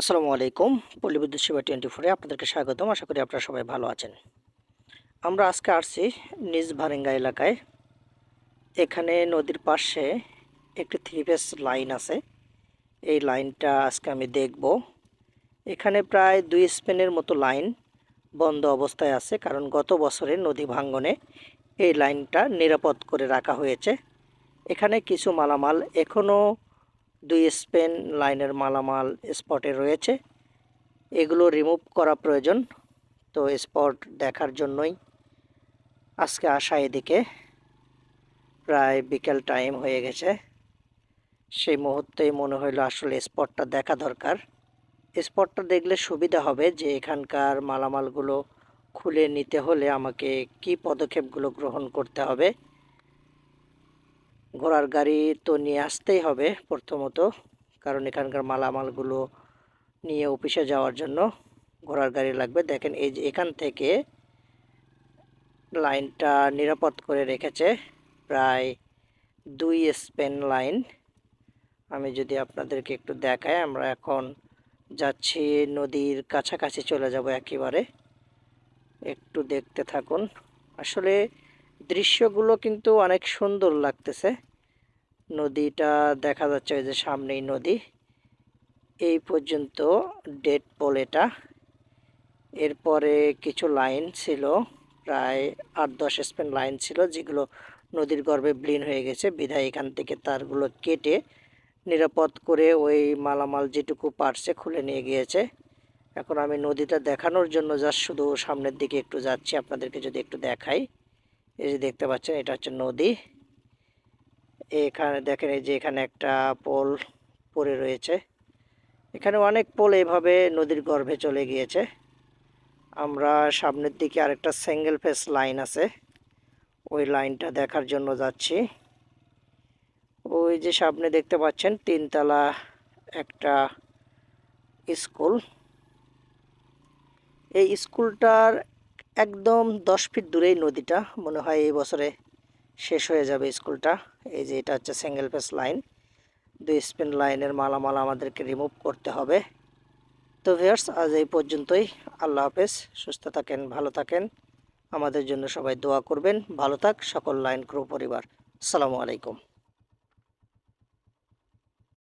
আসসালামু আলাইকুম, পল্লী বিদ্যুৎ সেবা টোয়েন্টি ফোরে আপনাদেরকে স্বাগতম। আশা করি আপনারা সবাই ভালো আছেন। আমরা আজকে আসছি নিজ ভারেঙ্গা এলাকায়। এখানে নদীর পাশে একটি থ্রি ফেস লাইন আছে। এই লাইনটা আজকে আমি দেখব। এখানে প্রায় দুই স্পেনের মতো লাইন বন্ধ অবস্থায় আছে, কারণ গত বছরে নদী ভাঙ্গনে এই লাইনটা নিরাপদ করে রাখা হয়েছে। এখানে কিছু মালামাল এখনও দুই স্পেন লাইনের মালামাল স্পটে রয়েছে। এগুলো রিমুভ করা প্রয়োজন, তো স্পট দেখার জন্যই আজকে আসা এদিকে। প্রায় বিকেল টাইম হয়ে গেছে। সেই মুহূর্তেই মনে হইল আসলে স্পটটা দেখা দরকার। স্পটটা দেখলে সুবিধা হবে যে এখানকার মালামালগুলো খুলে নিতে হলে আমাকে কি পদক্ষেপগুলো গ্রহণ করতে হবে। ঘোড়ার গাড়ি তো নিয়ে আসতেই হবে প্রথমত, কারণ এখানকার মালামালগুলো নিয়ে অফিসে যাওয়ার জন্য ঘোড়ার গাড়ি লাগবে। দেখেন এই যে এখান থেকে লাইনটা নিরাপদ করে রেখেছে, প্রায় দুই স্পেন লাইন। আমি যদি আপনাদেরকে একটু দেখাই, আমরা এখন যাচ্ছি নদীর কাছাকাছি চলে যাব একেবারে। একটু দেখতে থাকুন। আসলে দৃশ্যগুলো কিন্তু অনেক সুন্দর লাগতেছে। নদীটা দেখা যাচ্ছে ওই যে সামনেই নদী। এই পর্যন্ত ডেড পোল এটা। এরপরে কিছু লাইন ছিল, প্রায় আট দশ স্পেন লাইন ছিল, যেগুলো নদীর গর্ভে ব্লিন হয়ে গেছে। বিধায় এখান থেকে তারগুলো কেটে নিরাপদ করে ওই মালামাল যেটুকু পারছে খুলে নিয়ে গিয়েছে। এখন আমি নদীটা দেখানোর জন্য জাস্ট শুধু সামনের দিকে একটু যাচ্ছি। আপনাদেরকে যদি একটু দেখাই, এই যে দেখতে পাচ্ছেন, এটা হচ্ছে নদী। এখানে দেখেন এই যে এখানে একটা পোল পড়ে রয়েছে। এখানে অনেক পোল এইভাবে নদীর গর্ভে চলে গিয়েছে। আমরা সামনের দিকে আরেকটা সিঙ্গেল ফেস লাইন আছে। ওই লাইনটা দেখার জন্য যাচ্ছি। ওই যে সামনে দেখতে পাচ্ছেন তিনতলা একটা স্কুল। এই স্কুলটার একদম দশ ফিট দূরেই নদীটা। মনে হয় এই বছরে শেষ হয়ে যাবে স্কুলটা। এই যে এটা হচ্ছে সিঙ্গেল পেস লাইন দুই স্পিন লাইনের মালামাল আমাদেরকে রিমুভ করতে হবে। তো ভিয়ার্স আজ এই পর্যন্তই। আল্লাহ হাফেজ, সুস্থ থাকেন, ভালো থাকেন। আমাদের জন্য সবাই দোয়া করবেন। ভালো থাক সকল লাইন ক্রু পরিবার। আসসালামু আলাইকুম।